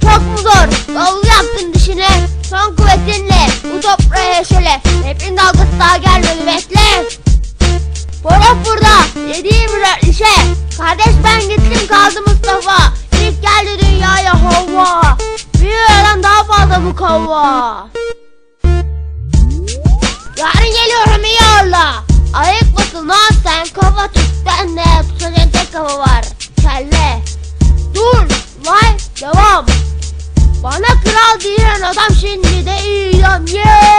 çok mu zor? Davul yaktın dişine. Son kuvvetinle bu toprağa şöyle. Rapin dalgası daha gelmedi bekle. Boraf burada. Yediğim işe. Kardeş ben gittim kaldı Mustafa. İlk geldi dünyaya hava. Bir öğren daha fazla bu kava. Yarın geliyorum iyi ağırla. Ayıkmasın lan sen kafa tut ben de tutacağın tek kafa var. Hadi yanadam şimdi de iyiyim yeah